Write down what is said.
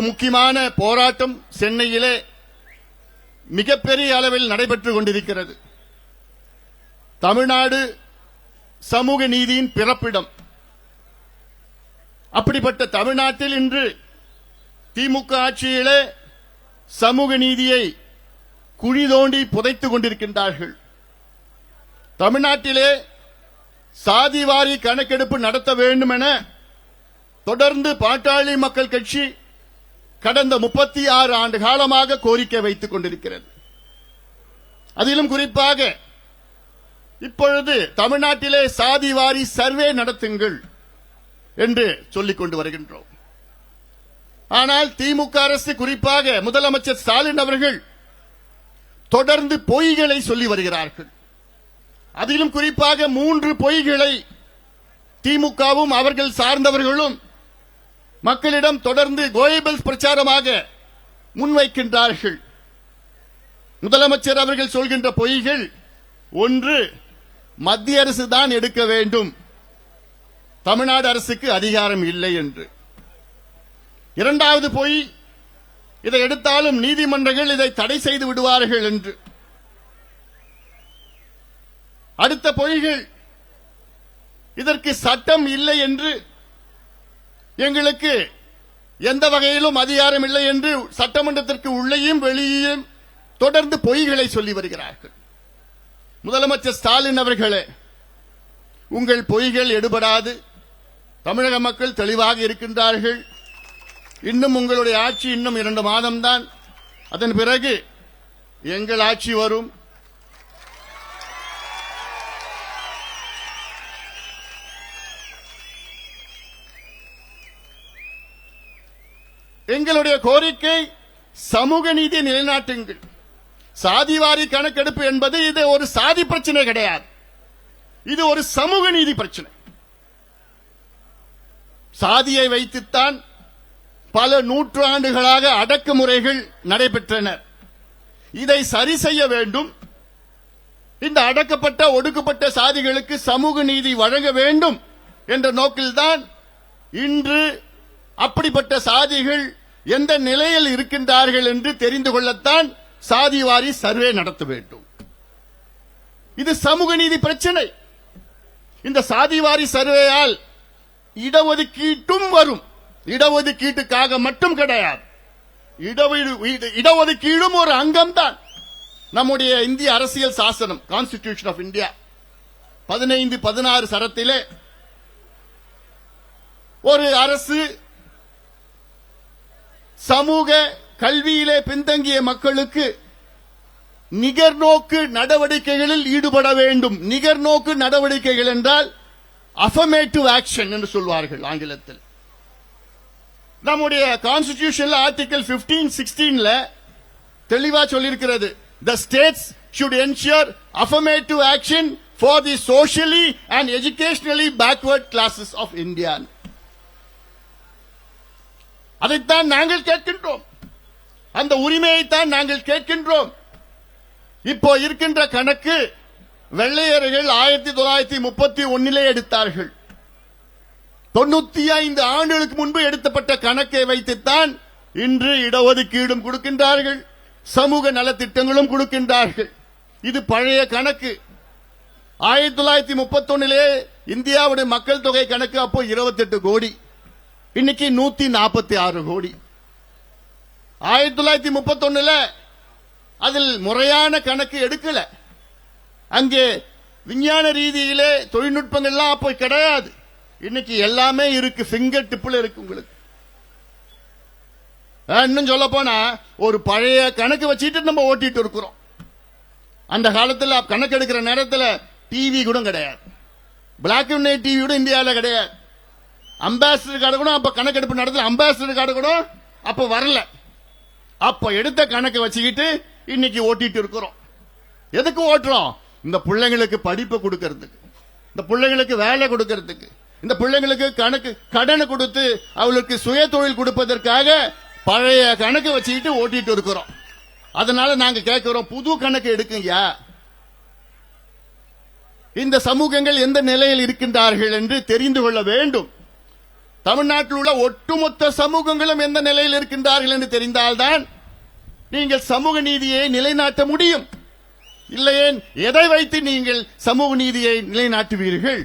ஒரு முக்கியமான போராட்டம் சென்னையிலே மிகப்பெரிய அளவில் நடைபெற்றுக் கொண்டிருக்கிறது. தமிழ்நாடு சமூக நீதியின் பிறப்பிடம். அப்படிப்பட்ட தமிழ்நாட்டில் இன்று திமுக ஆட்சியிலே சமூக நீதியை குழி தோண்டி புதைத்துக் கொண்டிருக்கின்றார்கள். தமிழ்நாட்டிலே சாதிவாரி கணக்கெடுப்பு நடத்த வேண்டும் என தொடர்ந்து பாட்டாளி மக்கள் கட்சி கடந்த முப்பத்தி ஆறு ஆண்டு காலமாக கோரிக்கை வைத்துக் கொண்டிருக்கிறது. அதிலும் குறிப்பாக இப்பொழுது தமிழ்நாட்டிலே சாதிவாரி சர்வே நடத்துங்கள் என்று சொல்லிக் கொண்டு வருகின்றோம். ஆனால் திமுக அரசு குறிப்பாக முதலமைச்சர் ஸ்டாலின் அவர்கள் தொடர்ந்து பொய்களை சொல்லி வருகிறார்கள். அதிலும் குறிப்பாக மூன்று பொய்களை திமுகவும் அவர்கள் சார்ந்தவர்களும் மக்களிடம் தொடர்ந்து கோயபல்ஸ் பிரச்சாரமாக முன்வைக்கின்றார்கள். முதலமைச்சர் அவர்கள் சொல்கின்ற பொய்கள் ஒன்று மத்திய அரசு தான் எடுக்க வேண்டும். தமிழ்நாடு அரசுக்கு அதிகாரம் இல்லை என்று. இரண்டாவது பொய் இதை எடுத்தாலும் நீதிமன்றங்கள் இதை தடை செய்து விடுவார்கள் என்று. அடுத்த பொய்கள் இதற்கு சட்டம் இல்லை என்று எங்களுக்கு எந்த வகையிலும் அதிகாரம் இல்லை என்று சட்டமன்றத்திற்கு உள்ளேயும் வெளியேயும் தொடர்ந்து பொய்களை சொல்லி வருகிறார்கள். முதலமைச்சர் ஸ்டாலின் அவர்களே உங்கள் பொய்கள் எடுபடாது. தமிழக மக்கள் தெளிவாக இருக்கின்றார்கள். இன்னும் உங்களுடைய ஆட்சி இன்னும் இரண்டு மாதம்தான். அதன் பிறகு எங்கள் ஆட்சி வரும். எங்களுடைய கோரிக்கை சமூக நீதி நிலைநாட்டுங்கள். சாதிவாரி கணக்கெடுப்பு என்பது இது ஒரு சாதி பிரச்சனை கிடையாது. இது ஒரு சமூக நீதி பிரச்சனை. சாதியை வைத்துத்தான் பல நூற்றாண்டுகளாக அடக்குமுறைகள் நடைபெற்றன. இதை சரி செய்ய வேண்டும். இந்த அடக்கப்பட்ட ஒடுக்கப்பட்ட சாதிகளுக்கு சமூக நீதி வழங்க வேண்டும் என்ற நோக்கில்தான் இன்று அப்படிப்பட்ட சாதிகள் எந்த நிலையில் இருக்கின்றார்கள் என்று தெரிந்து கொள்ளத்தான் சாதிவாரி சர்வே நடத்த வேண்டும். இது சமூக நீதி பிரச்சனை. இந்த சாதிவாரி சர்வேயால் இடஒதுக்கீட்டும் வரும். இடஒதுக்கீட்டுக்காக மட்டும் கிடையாது. இடஒதுக்கீடும் ஒரு அங்கம்தான். நம்முடைய இந்திய அரசியல் சாசனம் கான்ஸ்டிடியூஷன் ஆஃப் இந்தியா பதினைந்து பதினாறு சரத்திலே ஒரு அரசு சமூக கல்வியிலே பின்தங்கிய மக்களுக்கு நிகர்நோக்கு நடவடிக்கைகளில் ஈடுபட வேண்டும். நிகர்நோக்கு நடவடிக்கைகள் என்றால் அஃபமேட்டிவ் ஆக்ஷன் என்று சொல்வார்கள் ஆங்கிலத்தில். நம்முடைய கான்ஸ்டிடியூஷன்ல ஆர்டிகல் 15 சிக்ஸ்டீன்ல தெளிவா சொல்லியிருக்கிறது. The states should ensure affirmative action for the socially and educationally backward classes of India அதைத்தான் நாங்கள் கேட்கின்றோம். அந்த உரிமையைத்தான் நாங்கள் கேட்கின்றோம். இப்போ இருக்கின்ற கணக்கு வெள்ளையர்கள் ஆயிரத்தி தொள்ளாயிரத்தி முப்பத்தி ஒன்னிலே எடுத்தார்கள். தொண்ணூத்தி ஐந்து ஆண்டுகளுக்கு முன்பு எடுத்தப்பட்ட கணக்கை வைத்துத்தான் இன்று இடஒதுக்கீடும் கொடுக்கின்றார்கள். சமூக நலத்திட்டங்களும் கொடுக்கின்றார்கள். இது பழைய கணக்கு. ஆயிரத்தி தொள்ளாயிரத்தி முப்பத்தி ஒன்னிலே இந்தியாவுடைய மக்கள் தொகை கணக்கு அப்போ 28 கோடி. இன்னைக்கு நூத்தி நாற்பத்தி ஆறு கோடி. ஆயிரத்தி தொள்ளாயிரத்தி முப்பத்தி ஒண்ணுல அதில் முறையான கணக்கு எடுக்கல. அங்கே விஞ்ஞான ரீதியிலே தொழில்நுட்பங்கள்லாம் அப்போ கிடையாது. இன்னைக்கு எல்லாமே இருக்கு ஃபிங்கர் டிப்புல இருக்கு உங்களுக்கு. இன்னும் சொல்ல போனா ஒரு பழைய கணக்கு வச்சுட்டு நம்ம ஓட்டிட்டு இருக்கிறோம். அந்த காலத்தில் கணக்கு எடுக்கிற நேரத்தில் டிவி கூட கிடையாது. பிளாக் அண்ட் ஒயிட் டிவி கூட இந்தியாவில் கிடையாது. அம்பாசிடர் கார்டு கூட அப்ப கணக்கெடுப்பு நடத்தல அம்பாசிடர் கார்டு கூட அப்ப வரல. அப்ப எடுத்த கணக்கு வச்சுக்கிட்டு இன்னைக்கு ஓட்டிட்டு இருக்கிறோம். எதுக்கு ஓட்டுறோம்? இந்த பிள்ளைங்களுக்கு படிப்பு கொடுக்கறதுக்கு. இந்த பிள்ளைங்களுக்கு வேலை கொடுக்கறதுக்கு. இந்த பிள்ளைங்களுக்கு கணக்கு கடனை கொடுத்து அவளுக்கு சுய தொழில் கொடுப்பதற்காக பழைய கணக்கு வச்சுக்கிட்டு ஓட்டிட்டு இருக்கிறோம். அதனால நாங்க கேட்கிறோம் புது கணக்கு எடுக்குங்கயா இந்த சமூகங்கள் எந்த நிலையில் இருக்கின்றார்கள் என்று தெரிந்து கொள்ள வேண்டும். தமிழ்நாட்டில் உள்ள ஒட்டுமொத்த சமூகங்களும் எந்த நிலையில் இருக்கின்றார்கள் என்று தெரிந்தால்தான் நீங்கள் சமூக நீதியை நிலைநாட்ட முடியும். இல்லையேன் எதை வைத்து நீங்கள் சமூக நீதியை நிலைநாட்டுவீர்கள்?